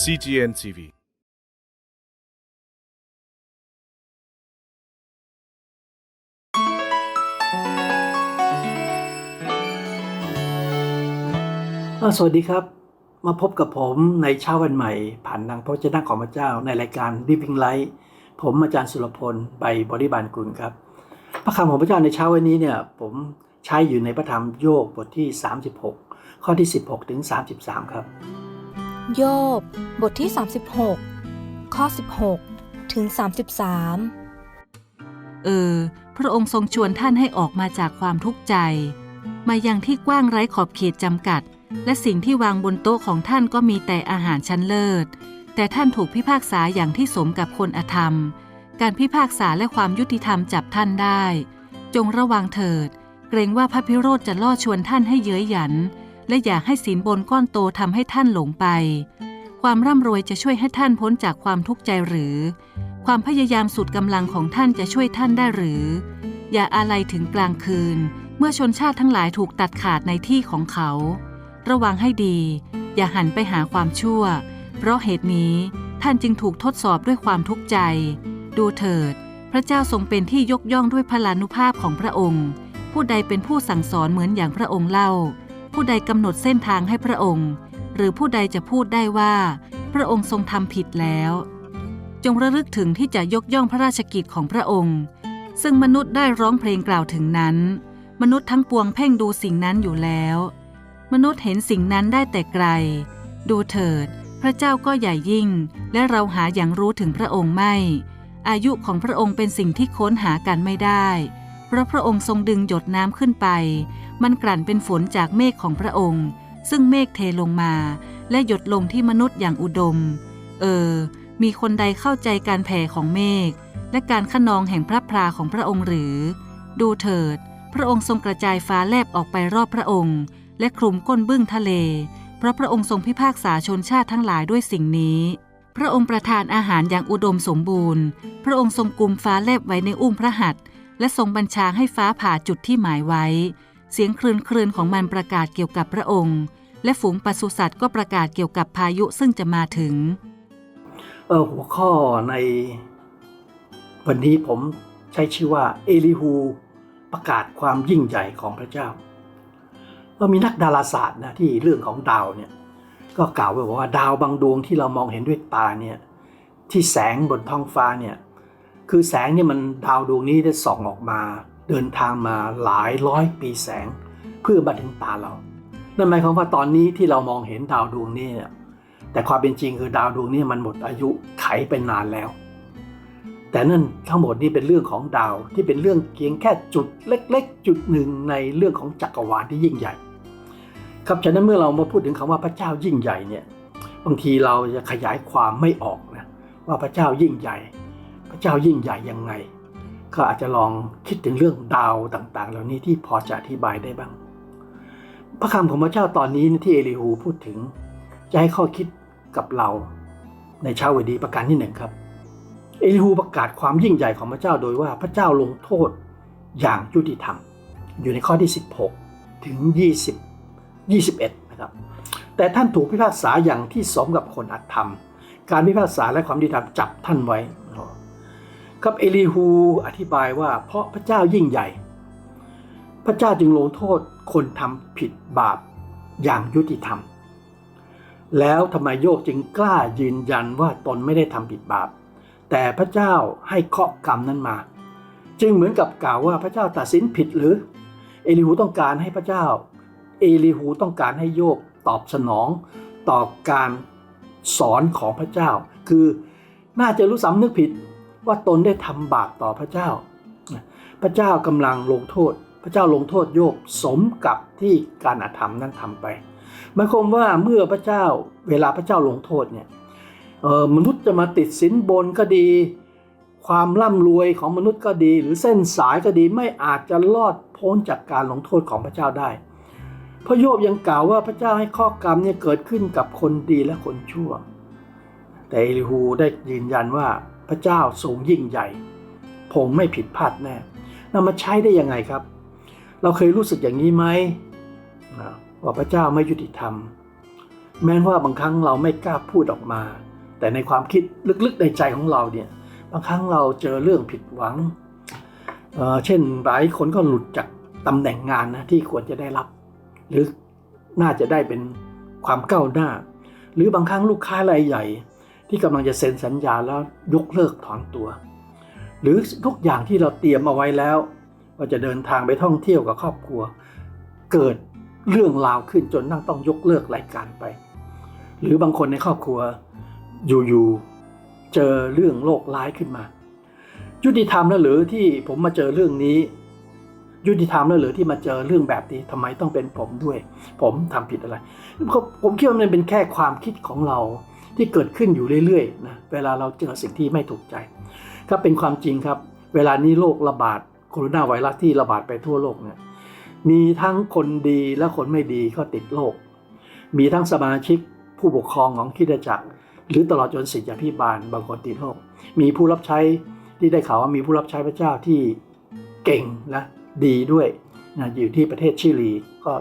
CGN TV อ่าสวัสดีครับ มาพบกับผมในเช้าวันใหม่ ผ่านทางพระเจ้าของพระเจ้าในรายการ Living Light ผมอาจารย์สุรพลใบบริบาลกุลครับ พระคำของพระเจ้าในเช้าวันนี้เนี่ย ผม ใช้อยู่ในพระธรรมโยบบทที่ 36 ข้อที่ 16 ถึง 33 ครับ โยบบทที่ 36 ข้อ 16 ถึง 33 เออ พระองค์ทรงชวนท่านให้ออกมาจากความทุกข์ใจ มายังที่กว้างไร้ขอบเขตจำกัด และสิ่งที่วางบนโต๊ะของท่านก็มีแต่อาหารชั้นเลิศ แต่ท่านถูกพิพากษาอย่างที่สมกับคนอธรรม การพิพากษาและความยุติธรรมจับท่านได้ จงระวังเถิดเเกรงว่าพระพิโรธจะล่อชวนท่านให้เย้ยหยัน และอยากให้สินบนก้อนโตทำให้ท่านหลงไป ความร่ำรวยจะช่วยให้ท่านพ้นจากความทุกข์ใจหรือ ความพยายามสุดกำลังของท่านจะช่วยท่านได้หรือ อย่าอะไรถึงกลางคืน เมื่อชนชาติทั้งหลายถูกตัดขาดในที่ของเขา ระวังให้ดี อย่าหันไปหาความชั่ว เพราะเหตุนี้ท่านจึงถูกทดสอบด้วยความทุกข์ใจ ดูเถิด พระเจ้าทรงเป็นที่ยกย่องด้วยพลานุภาพของพระองค์ ผู้ใดเป็นผู้สั่งสอนเหมือนอย่างพระองค์เล่า ผู้ใดกำหนดเส้นทางให้พระองค์ หรือผู้ใดจะพูดได้ว่า พระองค์ทรงทำผิดแล้ว จงระลึกถึงที่จะยกย่องพระราชกิจของพระองค์ ซึ่งมนุษย์ได้ร้องเพลงกล่าวถึงนั้น มนุษย์ทั้งปวงเพ่งดูสิ่งนั้นอยู่แล้ว มนุษย์เห็นสิ่งนั้นได้แต่ไกล ดูเถิด พระเจ้าก็ใหญ่ยิ่ง และเราหาอย่างรู้ถึงพระองค์ไม่ อายุของพระองค์เป็นสิ่งที่ค้นหากันไม่ได้ เพราะพระองค์ทรงดึงหยดน้ำขึ้นไป มันกลั่นเป็นฝนจากเมฆของพระองค์ ซึ่งเมฆเทลงมา และหยดลงที่มนุษย์อย่างอุดม เออ มีคนใดเข้าใจการแผ่ของเมฆและการขนองแห่งพระพราของพระองค์หรือ ดูเถิด พระองค์ทรงกระจายฟ้าแลบออกไปรอบพระองค์ และคลุมก้นบึ้งทะเล เพราะพระองค์ทรงพิพากษาชนชาติทั้งหลายด้วยสิ่งนี้พระองค์ประทานอาหารอย่างอุดมสมบูรณ์ พระองค์ทรงกุมฟ้าแลบไว้ในอุ้มพระหัตถ์ และทรงบัญชาให้ฟ้าผ่าจุดที่หมายไว้ เสียงคลื่นคลื่นของมันประกาศเกี่ยวกับพระองค์ และฝูงปศุสัตว์ก็ประกาศเกี่ยวกับพายุซึ่งจะมาถึง เออหัวข้อในวันนี้ผมใช้ชื่อว่าเอลิฮูประกาศความยิ่งใหญ่ของพระเจ้าก็มีนักดาราศาสตร์นะที่เรื่องของดาวเนี่ยก็กล่าวไว้ว่าดาวบางดวงที่เรามองเห็นด้วยตาเนี่ยที่แสงบนท้องฟ้าเนี่ย คือแสงเนี่ยมันดาวดวงนี้ได้ส่องออกมา เดินทางมาหลายร้อยปีแสง เพื่อมาถึงตาเรา นั่นหมายความว่าตอนนี้ที่เรามองเห็นดาวดวงนี้เนี่ยแต่ความเป็นจริงคือดาวดวงนี้มันหมดอายุไขไปนานแล้ว แต่นั่นทั้งหมดนี่เป็นเรื่องของดาวที่เป็นเรื่องเพียงแค่จุดเล็ก ๆ จุดหนึ่งในเรื่องของจักรวาลที่ยิ่งใหญ่ ครับฉะนั้นเมื่อเรามาพูดถึงคำว่าพระเจ้ายิ่งใหญ่เนี่ยบางทีเราจะขยายความไม่ออกนะว่าพระเจ้ายิ่งใหญ่ ระเจ้ายิ่งใหญ่ยังไง ก็อาจจะลองคิดถึงเรื่องดาวต่าง ๆ เหล่านี้ที่พอจะอธิบายได้บ้าง พระคำของพระเจ้าตอนนี้ที่เอลิฮูพูดถึง จะให้ข้อคิดกับเราในเช้าวันนี้ประการที่หนึ่งครับ เอลิฮูประกาศความยิ่งใหญ่ของพระเจ้าโดยว่าพระเจ้าลงโทษอย่างยุติธรรม อยู่ในข้อที่ 16 ถึง 20 21 นะครับ แต่ท่านถูกพิพากษาอย่างที่สมกับคนอัธรรม การพิพากษาและความยุติธรรมจับท่านไว้ ครับเอลิฮูอธิบายว่าเพราะพระเจ้ายิ่งใหญ่ พระเจ้าจึงลงโทษคนทำผิดบาปอย่างยุติธรรม แล้วทำไมโยกจึงกล้ายืนยันว่าตนไม่ได้ทำผิดบาป แต่พระเจ้าให้เคาะกรรมนั้นมา จึงเหมือนกับกล่าวว่าพระเจ้าตัดสินผิดหรือ เอลิฮูต้องการให้พระเจ้า เอลิฮูต้องการให้โยกตอบสนองต่อการสอนของพระเจ้า คือน่าจะรู้สำนึกผิด ว่าตนได้ทำบาปต่อพระเจ้า พระเจ้ากำลังลงโทษ พระเจ้าลงโทษโยกสมกับที่การอาธรรมนั้นทำไปหมายความว่าเมื่อพระเจ้าเวลาพระเจ้าลงโทษเนี่ยมนุษย์จะมาติดสินบนก็ดี ความร่ำรวยของมนุษย์ก็ดี หรือเส้นสายก็ดีไม่อาจจะรอดพ้นจากการลงโทษของพระเจ้าได้พระโยบยังกล่าวว่าพระเจ้าให้ข้อกรรมเนี่ยเกิดขึ้นกับคนดีและคนชั่ว แต่เอลิฮูได้ยืนยันว่า พระเจ้าทรงยิ่งใหญ่คงไม่ผิดพลาดแน่นำมาใช้ได้ยังไงครับ เราเคยรู้สึกอย่างนี้ไหมว่าพระเจ้าไม่ยุติธรรม แม้ว่าบางครั้งเราไม่กล้าพูดออกมา แต่ในความคิดลึกๆในใจของเราเนี่ยบางครั้งเราเจอเรื่องผิดหวังเเช่นหลายคนก็หลุดจากตำแหน่งงานนะที่ควรจะได้รับ หรือน่าจะได้เป็นความก้าวหน้า หรือบางครั้งลูกค้ารายใหญ่ ที่กำลังจะเซ็นสัญญาแล้วยกเลิกถอนตัว หรือทุกอย่างที่เราเตรียมเอาไว้แล้วว่าจะเดินทางไปท่องเที่ยวกับครอบครัว เกิดเรื่องราวขึ้นจนนั่งต้องยกเลิกรายการไป หรือบางคนในครอบครัวอยู่ๆเจอเรื่องโรคร้ายขึ้นมา ยุติธรรมแล้วหรือที่ผมมาเจอเรื่องนี้ ยุติธรรมแล้วหรือที่มาเจอเรื่องแบบนี้ทำไมต้องเป็นผมด้วย ผมทำผิดอะไร ผมคิดว่ามันเป็นแค่ความคิดของเรา ที่เกิดขึ้นอยู่เรื่อยๆนะเวลาเราเจอสิ่งที่ไม่ถูกใจครับเป็นความจริงครับ เวลานี้โรคระบาดโคโรนาไวรัสที่ระบาดไปทั่วโลกเนี่ยมีทั้งคนดีและคนไม่ดีก็ติดโรคมีทั้งสมาชิกผู้ปกครองของคิดจักร หรือตลอดจนศิษยาพิบาลบางคนติดโรคมีผู้รับใช้ที่ได้ข่าวว่ามีผู้รับใช้พระเจ้าที่เก่งและดีด้วยนะอยู่ที่ประเทศชิลีก็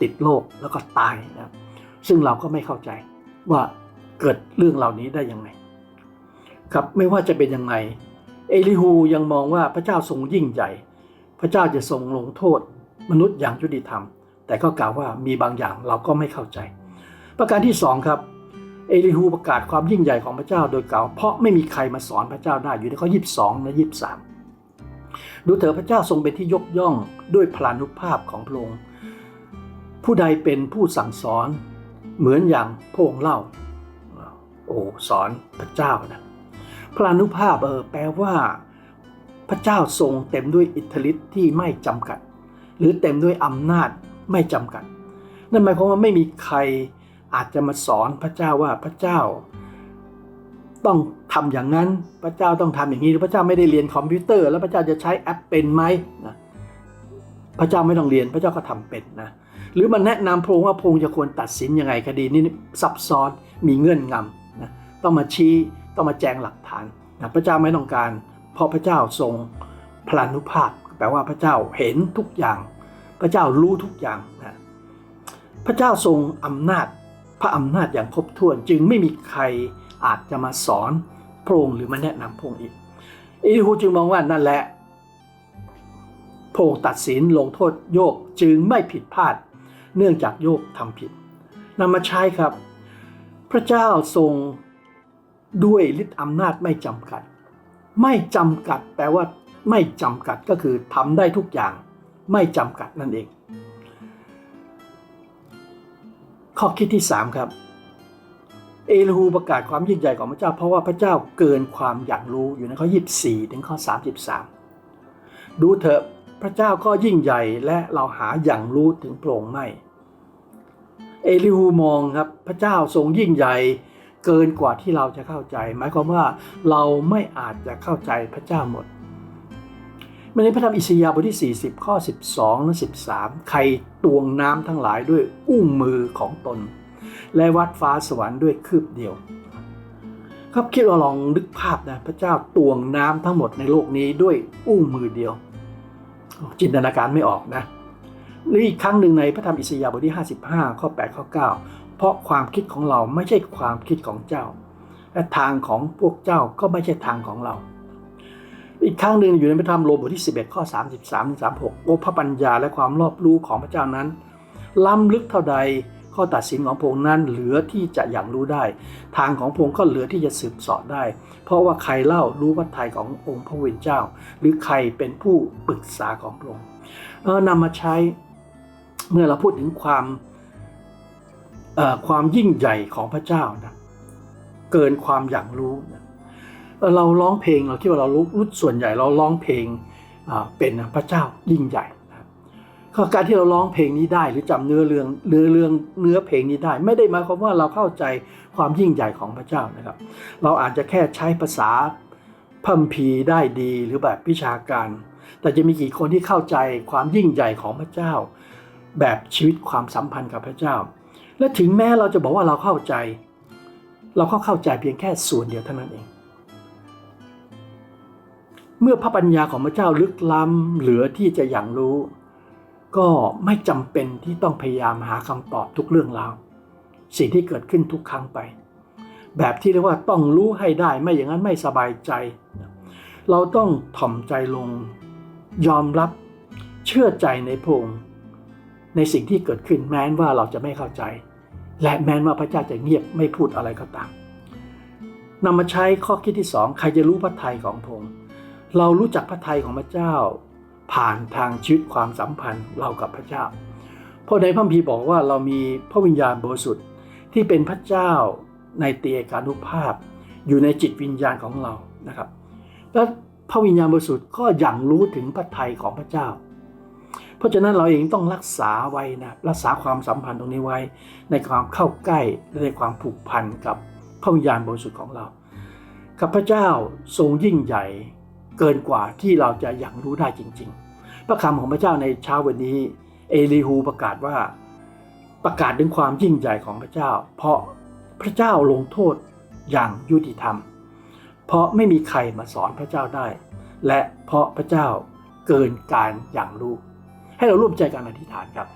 ติดโรคแล้วก็ตายนะซึ่งเราก็ไม่เข้าใจว่า เกิดเรื่องเหล่านี้ได้ยังไง ครับไม่ว่าจะเป็นยังไง เอลิฮูยังมองว่าพระเจ้าทรงยิ่งใหญ่ พระเจ้าจะทรงลงโทษ มนุษย์อย่างยุติธรรม แต่ก็กล่าวว่ามีบางอย่างเราก็ไม่เข้าใจ ประการที่สองครับ เอลิฮูประกาศความยิ่งใหญ่ของพระเจ้าโดยกล่าว เพราะไม่มีใครมาสอนพระเจ้าได้อยู่ในข้อ 22 และ23 ดูเถิดพระเจ้าทรงเป็นที่ยกย่องด้วยพลานุภาพของพระองค์ผู้ใดเป็นผู้สั่งสอนเหมือนอย่างพระองค์เล่า โอ้สอนพระเจ้านะพลานุภาพเออแปลว่า พระเจ้าทรงเต็มด้วยอิทธิฤทธิ์ที่ไม่จำกัด หรือเต็มด้วยอำนาจไม่จำกัด นั่นหมายความว่าไม่มีใครอาจจะมาสอนพระเจ้าว่าพระเจ้า ต้องทำอย่างนั้นพระเจ้าต้องทำอย่างนี้หรือพระเจ้าไม่ได้เรียนคอมพิวเตอร์ แล้วพระเจ้าจะใช้แอปเป็นไหมนะพระเจ้าไม่ต้องเรียนพระเจ้าก็ทำเป็นนะหรือมันแนะนำพระองค์ว่าพระองค์จะควรตัดสินยังไงคดีนี้ซับซ้อนมีเงื่อนงำ ต้องมาชี้ต้องมาแจงหลักฐานนะพระเจ้าไม่ต้องการ เพราะพระเจ้าทรงพลานุภาพ แปลว่าพระเจ้าเห็นทุกอย่าง พระเจ้ารู้ทุกอย่างนะพระเจ้าทรงอำนาจพระอำนาจอย่างครบถ้วนจึงไม่มีใครอาจจะมาสอนพระองค์หรือมาแนะนำพระองค์อีกเอลิฮูจึงมองว่านั่นแหละพระองค์ตัดสินลงโทษโยบจึงไม่ผิดพลาด เนื่องจากโยบทำผิดนำมาใช้ครับ พระเจ้าทรง ด้วยฤทธิอำนาจไม่จำกัด ไม่จำกัดแปลว่าไม่จำกัดก็คือทำได้ทุกอย่าง ไม่จำกัดนั่นเอง ข้อคิดที่ 3 ครับ เอลิฮูประกาศความยิ่งใหญ่ของพระเจ้า เพราะว่าพระเจ้าเกินความอยากรู้อยู่ในข้อ 24 ถึงข้อ 33 ดูเถอะพระเจ้าก็ยิ่งใหญ่และเราหาอย่างรู้ถึงโปร่งไม่ เอลิฮูมองครับพระเจ้าทรงยิ่งใหญ่ เกินกว่าที่เราจะเข้าใจ หมายความว่าเราไม่อาจจะเข้าใจพระเจ้าหมดในพระธรรมอิสยาห์บทที่ 40 ข้อ 12 และ 13 ใครตวงน้ำทั้งหลายด้วยอุ้งมือของตน และวัดฟ้าสวรรค์ด้วยคืบเดียว ครับคิดว่าลองนึกภาพนะพระเจ้าตวงน้ำทั้งหมดในโลกนี้ด้วยอุ้งมือเดียว จินตนาการไม่ออกนะ หรืออีกครั้งหนึ่งในพระธรรมอิสยาห์บทที่ 55 ข้อ 8 ข้อ 9 เพราะความคิดของเราไม่ใช่ความคิดของเจ้า และทางของพวกเจ้าก็ไม่ใช่ทางของเรา อีกครั้งหนึ่งอยู่ในพระธรรมโรมบทที่ 11 ข้อ 33ถึง36โอพระปัญญาและความรอบรู้ของพระเจ้านั้น ล้ำลึกเท่าใดข้อตัดสินของพงค์นั้นเหลือที่จะอย่างรู้ได้ ทางของพงค์ก็เหลือที่จะสืบสอบได้ เพราะว่าใครเล่ารู้วัดไทยขององค์พระเวิญเจ้า หรือใครเป็นผู้ปรึกษาของพระองค์เออนำมาใช้ เมื่อเราพูดถึงความความยิ่งใหญ่ของพระเจ้านะเกินความอย่างรู้นะเราร้องเพลงเราคิดว่าเรารู้ส่วนใหญ่เราร้องเพลงเป็นพระเจ้ายิ่งใหญ่ก็การที่เราร้องเพลงนี้ได้หรือจำเนื้อเรื่องเนื้อเรื่องเนื้อเพลงนี้ได้ ไม่ได้หมายความว่าเราเข้าใจความยิ่งใหญ่ของพระเจ้านะครับ เราอาจจะแค่ใช้ภาษาพัมพีได้ดีหรือแบบวิชาการ แต่จะมีกี่คนที่เข้าใจความยิ่งใหญ่ของพระเจ้า แบบชีวิตความสัมพันธ์กับพระเจ้า และถึงแม้เราจะบอกว่าเราเข้าใจ เราก็เข้าใจเพียงแค่ส่วนเดียวเท่านั้นเอง เมื่อพระปัญญาของพระเจ้าลึกล้ำเหลือที่จะอย่างรู้ ก็ไม่จำเป็นที่ต้องพยายามหาคำตอบทุกเรื่องราวสิ่งที่เกิดขึ้นทุกครั้งไป แบบที่เรียกว่าต้องรู้ให้ได้ไม่อย่างนั้นไม่สบายใจ เราต้องถ่อมใจลงยอมรับเชื่อใจในพระองค์ ในสิ่งที่เกิดขึ้นแม้นว่าเราจะไม่เข้าใจ และแม้นว่าพระเจ้าจะเงียบไม่พูดอะไรก็ตามนำมาใช้ข้อคิดที่สองใครจะรู้พระทัยของพระองค์เรารู้จักพระทัยของพระเจ้า ผ่านทางชีวิตความสัมพันธ์เรากับพระเจ้า เพราะในพระคัมภีร์บอกว่าเรามีพระวิญญาณบริสุทธิ์ที่เป็นพระเจ้าในเตียการุภาพ อยู่ในจิตวิญญาณของเรานะครับ และพระวิญญาณบริสุทธิ์ก็อย่างรู้ถึงพระทัยของพระเจ้า เพราะฉะนั้นเราเองต้องรักษาไว้นะรักษาความสัมพันธ์ตรงนี้ไว้ ในความเข้าใกล้และในความผูกพันกับพระวิญญาณบริสุทธิ์ของเราข้าพเจ้าทรงยิ่งใหญ่เกินกว่าที่เราจะอย่างรู้ได้จริง ๆ พระคำของพระเจ้าในเช้าวันนี้ เอลีฮูประกาศว่าประกาศถึงความยิ่งใหญ่ของพระเจ้า เพราะพระเจ้าลงโทษอย่างยุติธรรม เพราะไม่มีใครมาสอนพระเจ้าได้ และเพราะพระเจ้าเกินการอย่างรู้ ให้เราร่วมใจกันอธิษฐานครับ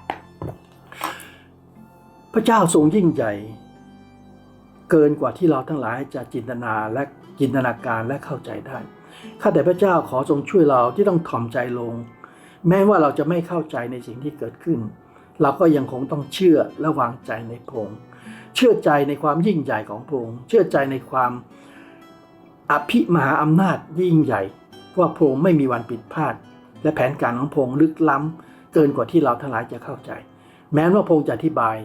พระเจ้าทรงยิ่งใหญ่ เกินกว่าที่เราทั้งหลายจะจินตนาและจินตนาการและเข้าใจได้ข้าแต่พระเจ้าขอทรงช่วยเราที่ต้องถ่อมใจลง แม้ว่าเราจะไม่เข้าใจในสิ่งที่เกิดขึ้น เราก็ยังคงต้องเชื่อและวางใจในพงค์เชื่อใจในความยิ่งใหญ่ของพงค์เชื่อใจในความอภิมหาอำนาจยิ่งใหญ่ว่าพงค์ไม่มีวันผิดพลาด และแผนการของพงค์ลึกล้ำ เกินกว่าที่เราทั้งหลายจะเข้าใจ แม้ว่าพงค์จะอธิบาย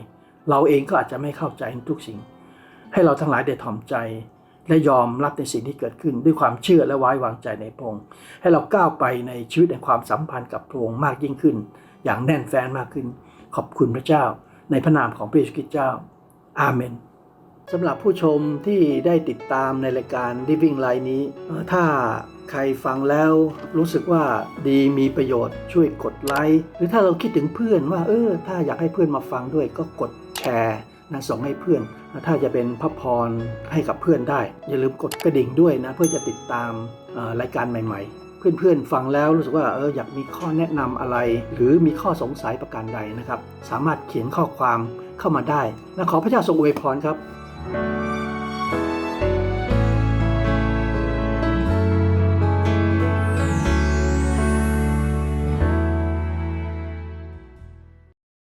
เราเองก็อาจจะไม่เข้าใจทุกสิ่ง ให้เราทั้งหลายได้ถ่อมใจ และยอมรับในสิ่งที่เกิดขึ้น ด้วยความเชื่อและไว้วางใจในพงค์ให้เราก้าวไปในชีวิตแห่งความสัมพันธ์กับพงค์มากยิ่งขึ้น อย่างแน่นแฟ้นมากขึ้น ขอบคุณพระเจ้า ในพระนามของพระเยซูคริสต์เจ้า อาเมนสำหรับผู้ชมที่ได้ติดตามในรายการ Living Life นี้ถ้า ใครฟังแล้วรู้สึกว่าดีมีประโยชน์ช่วยกดไลค์หรือถ้าเราคิดถึงเพื่อนว่า เออ ถ้าอยากให้เพื่อนมาฟังด้วยก็กดแชร์นะส่งให้เพื่อน ถ้าจะเป็นพระพรให้กับเพื่อนได้ อย่าลืมกดกระดิ่งด้วยนะ เพื่อจะติดตามรายการใหม่ ๆ เพื่อนๆฟังแล้วรู้สึกว่าเอออยากมีข้อแนะนำอะไร หรือมีข้อสงสัยประการใดนะครับ สามารถเขียนข้อความเข้ามาได้และขอพระเจ้าทรงอวยพรครับ